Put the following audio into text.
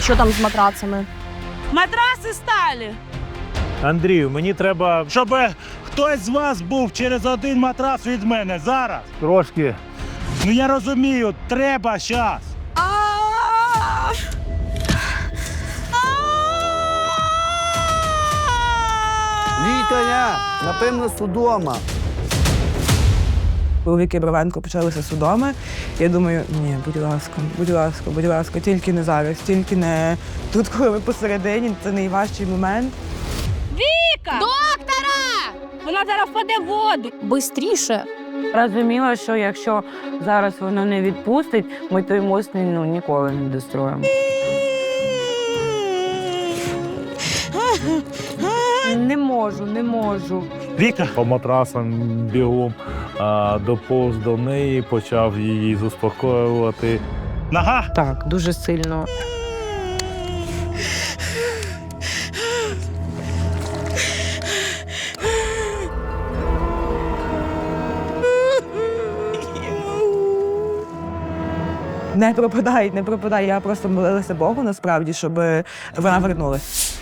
Що там з матрацами? Матраси стали. Андрію, мені треба, щоб хтось з вас був через один матрас від мене зараз. Трошки. Ну я розумію, треба час. Лікаря, напевно, судома. У Віки Бровенко почалися судоми. Я думаю, ні, будь ласка, будь ласка, будь ласка, тільки не зараз, тільки не тут, коли ви посередині, це найважчий момент. Віка! Доктора! Вона зараз впаде в воду. Бистріше. Розуміла, що якщо зараз воно не відпустить, ми той мост ну, ніколи не достроїмо. Не можу, не можу. Віка. по матрасам бігом а, доповз до неї, почав її заспокоювати. Нога. Так, дуже сильно. Не пропадай, не пропадай. Я просто молилася Богу насправді, щоб вона вернулась.